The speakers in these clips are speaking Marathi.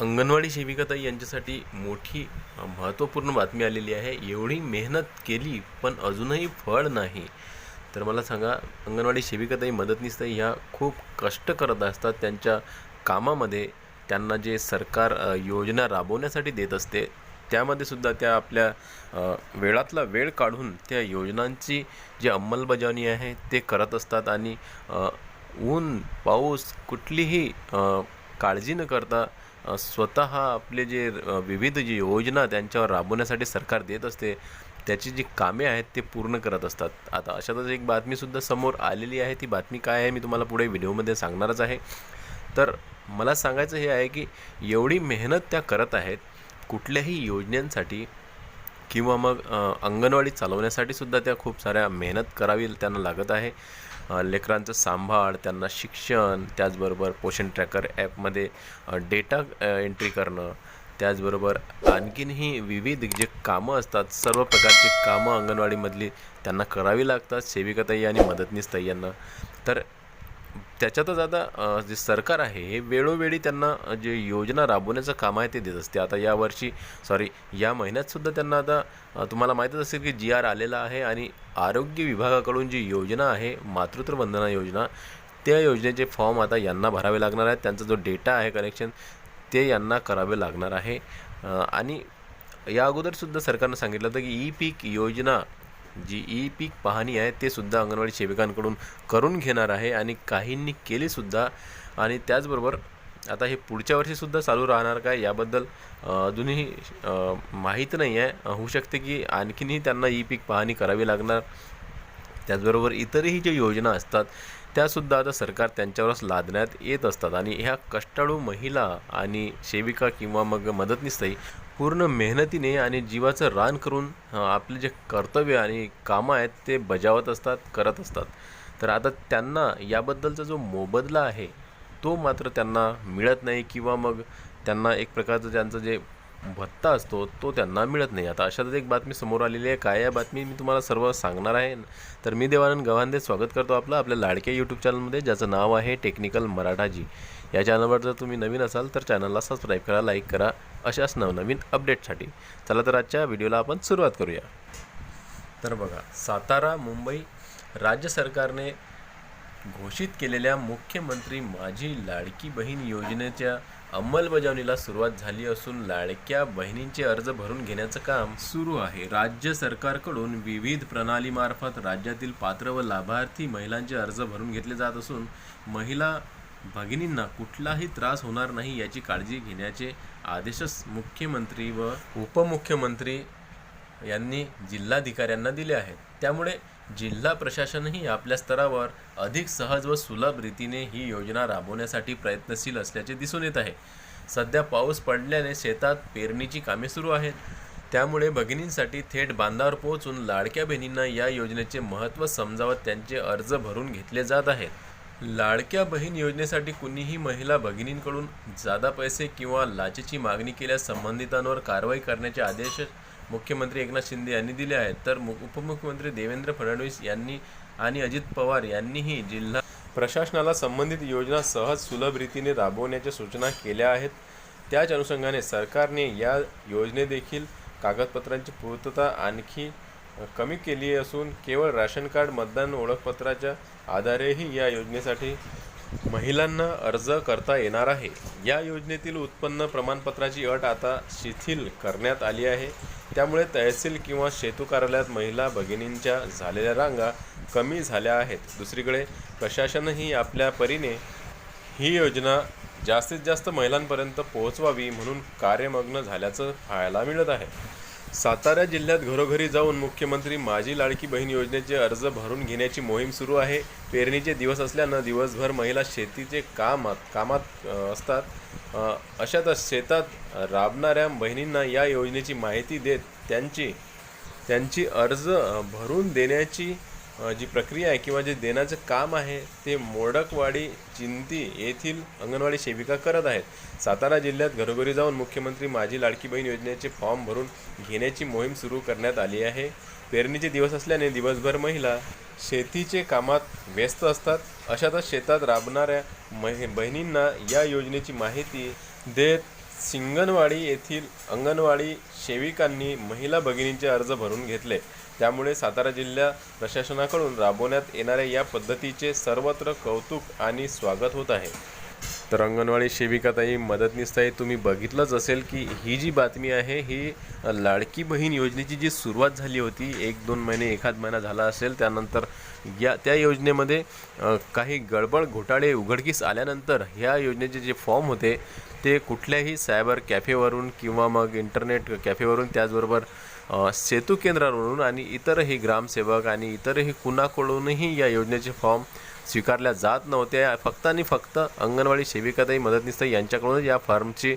अंगणवाडी सेविकाताई यांच्यासाठी मोठी महत्त्वपूर्ण बातमी आलेली आहे. एवढी मेहनत केली पण अजूनही फळ नाही. तर मला सांगा अंगणवाडी सेविकाताई मदतनीसताई ह्या खूप कष्ट करत असतात. त्यांच्या कामामध्ये त्यांना जे सरकार योजना राबवण्यासाठी देत असते त्यामध्ये सुद्धा त्या आपल्या वेळातला वेळ काढून त्या योजनांची जी अंमलबजावणी आहे ते करत असतात. आणि ऊन पाऊस कुठलीही काळजी न करता स्वतः आपले जे विविध जी योजना त्यांच्यावर राबवण्यासाठी सरकार देत असते त्याची जी कामे आहेत ते पूर्ण करत असतात. आता अशातच एक बातमीसुद्धा समोर आलेली आहे. ती बातमी काय आहे मी तुम्हाला पुढे व्हिडिओमध्ये सांगणारच आहे. तर मला सांगायचं हे आहे की एवढी मेहनत त्या करत आहेत कुठल्याही योजनांसाठी किंवा मग अंगणवाडी चालवण्यासाठी सुद्धा त्या खूप साऱ्या मेहनत करावी त्यांना लागत आहे. लेकरांचं सांभाळ त्यांना शिक्षण त्याचबरोबर पोषण ट्रॅकर ॲपमध्ये डेटा एंट्री करणं त्याचबरोबर आणखीनही विविध जे कामं असतात सर्व प्रकारची कामं अंगणवाडीमधली त्यांना करावी लागतात. सेविकाताई आणि मदतनीसताई यांना. तर त्याच्यातच आता जे सरकार आहे हे वेळोवेळी त्यांना जे योजना राबवण्याचं काम आहे ते देत असते. आता यावर्षी सॉरी या महिन्यातसुद्धा त्यांना आता तुम्हाला माहीतच असेल की जी आर आलेला आहे आणि आरोग्य विभागाकडून जी योजना आहे मातृत्व वंदना योजना त्या योजनेचे फॉर्म आता यांना भरावे लागणार आहेत. त्यांचा जो डेटा आहे कनेक्शन ते यांना करावे लागणार आहे. आणि या अगोदरसुद्धा सरकारनं सांगितलं होतं की ई पीक योजना जी ई पीक पाहणी आहे ते सुद्धा अंगणवाडी सेविकांकडून करून घेणार आहे आणि काहींनी केलीसुद्धा आणि त्याचबरोबर आता हे पुढच्या वर्षीसुद्धा चालू राहणार काय याबद्दल अजूनही माहीत नाही आहे. होऊ शकते की आणखीनही त्यांना ई पीक पाहणी करावी लागणार. त्याचबरोबर इतरही ज्या योजना असतात त्यासुद्धा आता सरकार त्यांच्यावरच लादण्यात येत असतात. आणि ह्या कष्टाळू महिला आणि सेविका किंवा मग मदतनीसताई पूर्ण मेहनतीने आणि जीवाचं रान करून आपले जे कर्तव्य आणि कामं आहेत ते बजावत असतात करत असतात. तर आता त्यांना याबद्दलचा जो मोबदला आहे तो मात्र त्यांना मिळत नाही किंवा मग त्यांना एक प्रकारचं त्यांचं जे भत्ता असतो तो त्यांना मिळत नाही. आता अशातच एक बातमी समोर आलेली आहे. काय या बातमी मी तुम्हाला सर्व सांगणार आहे? तर मी देवानंद गव्हांदे स्वागत करतो आपलं आपल्या लाडक्या यूट्यूब चॅनलमध्ये ज्याचं नाव आहे टेक्निकल मराठाजी. या चॅनलवर जर तुम्ही नवीन असाल तर चॅनलला सबस्क्राईब करा लाईक करा अशाच नवनवीन अपडेटसाठी चला तर आजच्या व्हिडिओला आपण सुरुवात करूया. तर बघा सातारा मुंबई राज्य सरकारने घोषित केलेल्या मुख्यमंत्री माझी लाडकी बहीण योजनेच्या अंमलबजावणीला सुरुवात झाली असून लाडक्या बहिणींचे अर्ज भरून घेण्याचं काम सुरू आहे. राज्य सरकारकडून विविध प्रणालीमार्फत राज्यातील पात्र व लाभार्थी महिलांचे अर्ज भरून घेतले जात असून महिला भगिनींना कुठलाही त्रास होणार नाही याची काळजी घेण्याचे आदेशच मुख्यमंत्री व उपमुख्यमंत्री यांनी जिल्हाधिकाऱ्यांना दिले आहेत. त्यामुळे जिल्हा प्रशासनही आपल्या स्तरावर अधिक सहज व सुलभ रीतीने ही योजना राबवण्यासाठी प्रयत्नशील असल्याचे दिसून येत आहे. सध्या पाऊस पडल्याने शेतात पेरणीची कामे सुरू आहेत. त्यामुळे भगिनींसाठी थेट बांधावर पोहोचून लाडक्या बहिणींना या योजनेचे महत्त्व समजावत त्यांचे अर्ज भरून घेतले जात आहेत. लाडक्या बहीण योजनेसाठी कुणीही महिला भगिनींकडून जादा पैसे किंवा लाचेची मागणी केल्यास संबंधितांवर कारवाई करण्याचे आदेश मुख्यमंत्री एकनाथ शिंदे यांनी दिले आहेत. तर मु- उपमुख्यमंत्री देवेंद्र फडणवीस यांनी आणि अजित पवार यांनीही जिल्हा प्रशासनाला संबंधित योजना सहज सुलभ रीतीने राबवण्याच्या सूचना केल्या आहेत. त्याच अनुषंगाने सरकारने या योजनेदेखील कागदपत्रांची पूर्तता आणखी कमी केली असून केवळ राशन कार्ड मतदान ओळखपत्राच्या आधारेही या योजनेसाठी महिलांना अर्ज करता येणार आहे. या योजनेतील उत्पन्न प्रमाणपत्राची अट आता शिथिल करण्यात आली आहे. त्यामुळे तहसील किंवा सेतू कार्यालयात महिला भगिनींच्या झालेल्या रांगा कमी झाल्या आहेत. दुसरीकडे प्रशासनही आपल्या परीने ही योजना जास्तीत जास्त महिलांपर्यंत पोहोचवावी म्हणून कार्यमग्न झाल्याचं पाहायला मिळत आहे. सातारा जिल्ह्यात घरोघरी जाऊन मुख्यमंत्री माझी लाडकी बहीण योजनेचे अर्ज भरून घेण्याची मोहीम सुरू आहे. पेरणीचे दिवस असल्यानं दिवसभर महिला शेतीचे कामात कामात असतात. अशातच शेतात राबणाऱ्या बहिणींना या योजनेची माहिती देत त्यांची त्यांची अर्ज भरून देण्याची जी प्रक्रिया आहे किंवा जे देण्याचं काम आहे ते मोडकवाडी चिंती येथील अंगणवाडी सेविका करत आहेत. सातारा जिल्ह्यात घरोघरी जाऊन मुख्यमंत्री माझी लाडकी बहीण योजनेचे फॉर्म भरून घेण्याची मोहीम सुरू करण्यात आली आहे. पेरणीचे दिवस असल्याने दिवसभर महिला शेतीचे कामात व्यस्त असतात. अशातच शेतात राबणाऱ्या महि बहिणींना या योजनेची माहिती देत सिंगणवाडी येथील अंगणवाडी सेविकांनी महिला भगिनींचे अर्ज भरून घेतले. त्यामुळे सातारा जिल्हा प्रशासनाकडून राबवण्यात येणाऱ्या या पद्धतीचे सर्वत्र कौतुक आणि स्वागत होत आहे. तर अंगणवाडी सेविकाताई मदतनीसताई तुम्ही बघितलंच असेल की ही जी बातमी आहे ही लाडकी बहीण योजनेची जी सुरुवात झाली होती एक दोन महिने एखाद महिना झाला असेल त्यानंतर या त्या योजनेमध्ये काही गडबड घोटाळे उघडकीस आल्यानंतर ह्या योजनेचे जे फॉर्म होते ते कुठल्याही सायबर कॅफेवरून किंवा मग इंटरनेट कॅफेवरून त्याचबरोबर सेतू केंद्रावरून आणि इतरही ग्रामसेवक आणि इतरही कुणाकडूनही या योजनेचे फॉर्म स्वीकारल्या जात नव्हत्या. फक्त आणि फक्त अंगणवाडी सेविकाताई मदतनीस यांच्याकडूनच या फॉर्मची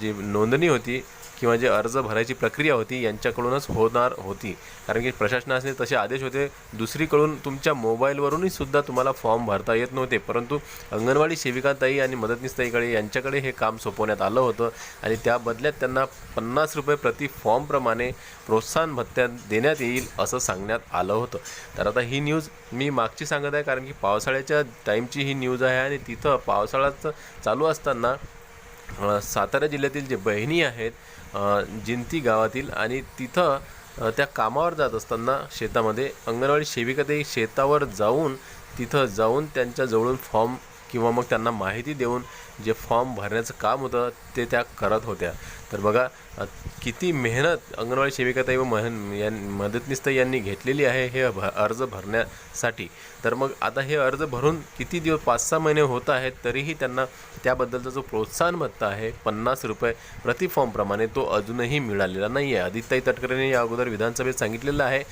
जी नोंदणी होती किंवा जे अर्ज भरायची प्रक्रिया होती यांच्याकडूनच होणार होती. कारण की प्रशासनाने तसे आदेश होते. दुसरीकडून तुमच्या मोबाईलवरूनही सुद्धा तुम्हाला फॉर्म भरता येत नव्हते. परंतु अंगणवाडी सेविकाताई आणि मदतनीसताईकडे यांच्याकडे हे काम सोपवण्यात आलं होतं. आणि त्या बदल्यात त्यांना पन्नास रुपये प्रति फॉर्मप्रमाणे प्रोत्साहन भत्त्या देण्यात येईल असं सांगण्यात आलं होतं. तर आता ही न्यूज मी मागची सांगत आहे. कारण की पावसाळ्याच्या टाईमची ही न्यूज आहे आणि तिथं पावसाळ्याचं चालू असताना सातारा जिल्ह्यातील जे बहिणी आहेत जिंती गावातील आणि तिथं त्या कामावर जात असताना शेतामध्ये अंगणवाडी सेविका ते शेतावर जाऊन तिथं जाऊन त्यांच्या जवळून फॉर्म किंवा मग त्यांना माहिती देऊन जे फॉर्म भरण्याचं काम होतं ते त्या करत होत्या. तर बघा किती मेहनत अंगणवाडी सेविकाताई व महन यां मदतनीसताई यांनी घेतलेली आहे हे भ अर्ज भरण्यासाठी. तर मग आता हे अर्ज भरून किती दिवस पाच सहा महिने होत आहेत तरीही त्यांना त्याबद्दलचा जो प्रोत्साहन भत्ता आहे पन्नास रुपये प्रति फॉर्मप्रमाणे तो अजूनही मिळालेला नाही आहे आदित्यताई तटकरेने या अगोदर विधानसभेत सांगितलेलं आहे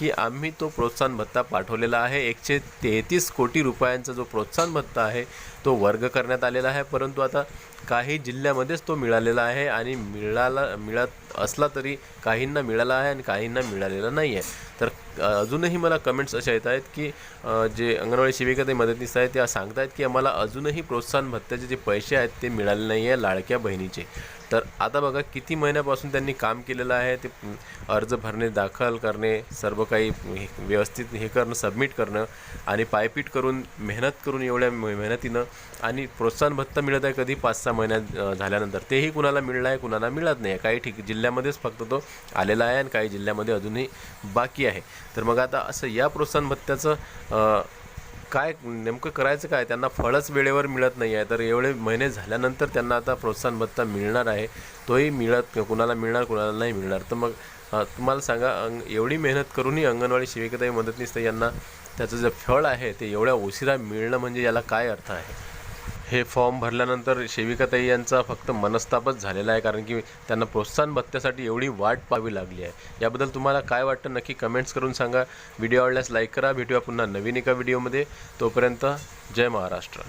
की आम्ही तो प्रोत्साहन भत्ता पाठवलेला आहे. एकशे तेहतीस कोटी रुपयांचा जो प्रोत्साहन भत्ता आहे तो वर्ग करण्यात आलेला आहे. परंतु आता काही जिल्ह्यामध्येच तो मिळालेला आहे आणि मिळाला मिळत असला तरी काहींना मिळाला आहे आणि काहींना मिळालेला नाही आहे. तर अजूनही मला कमेंट्स अशा येत आहेत की जे अंगणवाडी सेविका ते मदतनीस आहेत त्या सांगत आहेत की आम्हाला अजूनही प्रोत्साहन भत्त्याचे जे पैसे आहेत ते मिळाले नाही आहे लाडक्या बहिणीचे. तर आता बघा किती महिन्यापासून त्यांनी काम केलेलं आहे ते अर्ज भरणे दाखल करणे सर्व काही हे- व्यवस्थित हे करणं सबमिट करणं आणि पायपीट करून मेहनत करून एवढ्या मे- मेहनतीनं आणि प्रोत्साहन भत्ता मिळत आहे कधी पाच सहा महिन्यात झाल्यानंतर तेही कुणाला मिळलं आहे कुणाला मिळत नाही. आहे काही ठिक जिल्ह्यामध्येच फक्त तो आलेला आहे आणि काही जिल्ह्यामध्ये अजूनही बाकी आहे. तर मग आता असं या प्रोत्साहन भत्त्याचं काय नेमकं करायचं काय? त्यांना फळच वेळेवर मिळत नाही आहे. तर एवढे महिने झाल्यानंतर त्यांना आता प्रोत्साहन भत्ता मिळणार आहे. तोही मिळत कुणाला मिळणार कुणाला नाही मिळणार. तर मग तुम्हाला सांगा अंग एवढी मेहनत करूनही अंगणवाडी सेविकाताई मदतनीस यांना त्याचं जे फळ आहे ते एवढ्या उशिरा मिळणं म्हणजे याला काय अर्थ आहे? हे फॉर्म भरल्यानंतर सेविकाताई यांचा फक्त मनस्तापच झालेला आहे कारण की त्यांना प्रोत्साहन भत्त्यासाठी एवढी वाट पाहावी लागली आहे. याबद्दल तुम्हाला काय वाटतं? नक्की कमेंट्स करून सांगा. व्हिडिओ आवडल्यास लाईक करा. भेटूया पुन्हा नवीन एका व्हिडिओमध्ये तोपर्यंत जय महाराष्ट्र.